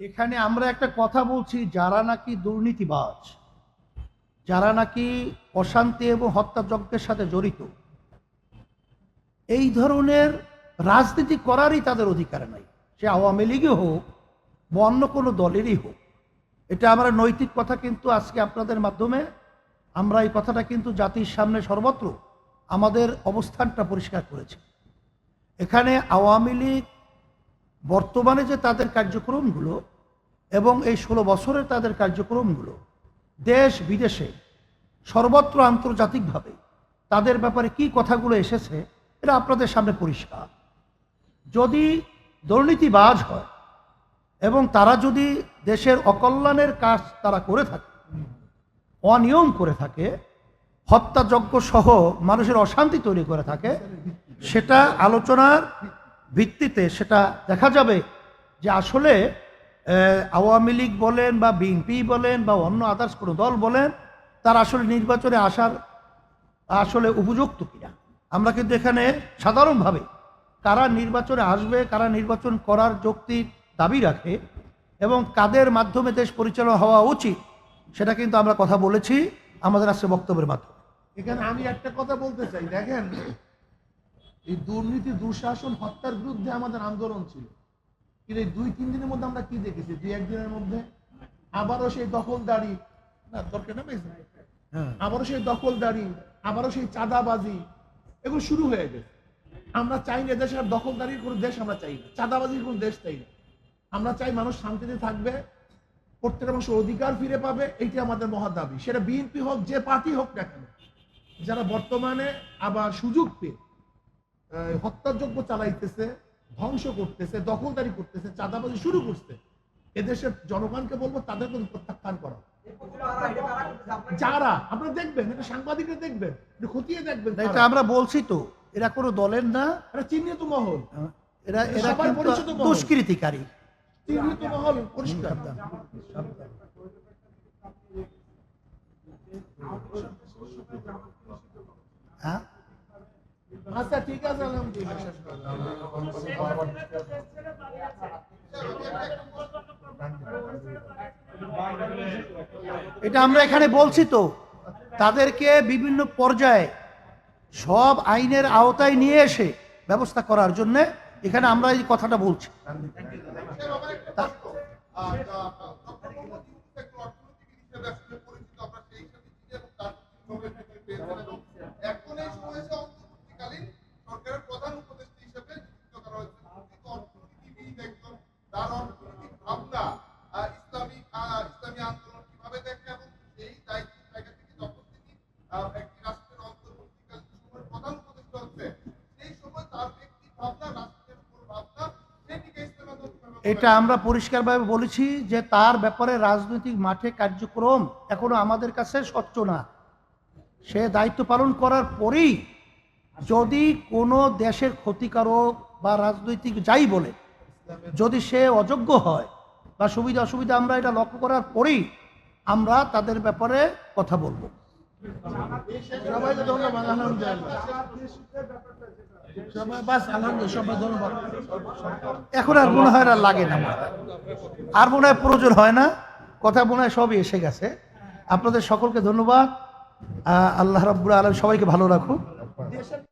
এখানে আমরা একটা কথা বলছি, যারা নাকি দুর্নীতিবাজ, যারা নাকি অশান্তি এবং হত্যাযজ্ঞের সাথে জড়িত, এই ধরনের রাজনীতি করারই তাদের অধিকার নাই। সে আওয়ামী লীগই হোক বা অন্য কোনো দলেরই হোক। এটা আমরা নৈতিক কথা কিন্তু আজকে আপনাদের মাধ্যমে, আমরা এই কথাটা কিন্তু জাতির সামনে সর্বত্র আমাদের অবস্থানটা পরিষ্কার করেছি। এখানে আওয়ামী লীগ বর্তমানে যে তাদের কার্যক্রমগুলো এবং এই ষোলো বছরের তাদের কার্যক্রমগুলো দেশ বিদেশে সর্বত্র আন্তর্জাতিকভাবে তাদের ব্যাপারে কি কথাগুলো এসেছে, এটা আপনাদের সামনে পরিষ্কার। যদি দুর্নীতিবাজ হয় এবং তারা যদি দেশের অকল্যাণের কাজ তারা করে থাকে, অনিয়ম করে থাকে হত্যাযজ্ঞ সহ মানুষের অশান্তি তৈরি করে থাকে, সেটা আলোচনার ভিত্তিতে সেটা দেখা যাবে যে আসলে আওয়ামী লীগ বলেন বা বিএনপি বলেন বা অন্য আদার্স কোনো দল বলেন, তার আসলে নির্বাচনে আসার আসলে উপযুক্ত কিনা। আমরা কিন্তু এখানে সাধারণভাবে কারা নির্বাচনে আসবে, কারা নির্বাচন করার যৌক্তিক দাবি রাখে এবং কাদের মাধ্যমে দেশ পরিচালনা হওয়া উচিত, সেটা কিন্তু আমরা কথা বলেছি আমাদের আজকে বক্তব্যের মাধ্যমে। এখানে আমি একটা কথা বলতে চাই, দেখেন এই দুর্নীতি দুঃশাসন হত্যার বিরুদ্ধে আমাদের আন্দোলন ছিল। কিন্তু এই দুই তিন দিনের মধ্যে আমরা কি দেখেছি? দুই একদিনের মধ্যে আবারও সেই দখলদারি না দরকার না। হ্যাঁ। আবারও সেই দখলদারি আবারও সেই চাঁদাবাজি এগুলো শুরু হয়ে গেছে। আমরা চাই না দেশের দখলদারির কোনো দেশ আমরা চাই না। চাঁদাবাজির কোনো দেশ চাই না। আমরা চাই মানুষ শান্তিতে থাকবে প্রত্যেকটা মানুষের অধিকার ফিরে পাবে এইটি আমাদের মহা দাবি। সেটা বিএনপি হোক যে পার্টি হোক না কেন যারা বর্তমানে আবার সুযোগ পেয়ে হত্যাযজ্ঞ চালাইতেছে ধ্বংস করতেছে দখলদারি করতেছে চাঁদাবাজি শুরু করছে। এদেশের জনগণকে বলব তাদের কিন্তু প্রত্যাখ্যান করা। যারা আপনারা দেখবেন এটা সাংবাদিকরা দেখবেন এটা খতিয়ে দেখবেন এটা আমরা বলছি তো এরা কোনো দলের না। এটা চিহ্নিত মহল। এরা এরা দুষ্কৃতিকারী। চিহ্নিত মহল পরিষ্কার। ঠিক আছে। এটা আমরা এখানে বলছি তো তাদেরকে বিভিন্ন পর্যায়ে সব আইনের আওতায় নিয়ে এসে ব্যবস্থা করার জন্য এখানে আমরা এই কথাটা বলছি এটা আমরা পরিষ্কারভাবে বলেছি যে তার ব্যাপারে রাজনৈতিক মাঠে কার্যক্রম এখনও আমাদের কাছে স্বচ্ছ না। সে দায়িত্ব পালন করার পরেই যদি কোনো দেশের ক্ষতিকারক বা রাজনৈতিক যাই বলে, যদি সে অযোগ্য হয় বা সুবিধা অসুবিধা আমরা এটা লক্ষ্য করার পরেই আমরা তাদের ব্যাপারে কথা বলব। এখন আর মনে হয় আর লাগে না আর মনে হয় প্রয়োজন হয় না। কথা মনে হয় সবই এসে গেছে। আপনাদের সকলকে ধন্যবাদ। আল্লাহ রাব্বুল আলম সবাইকে ভালো রাখুন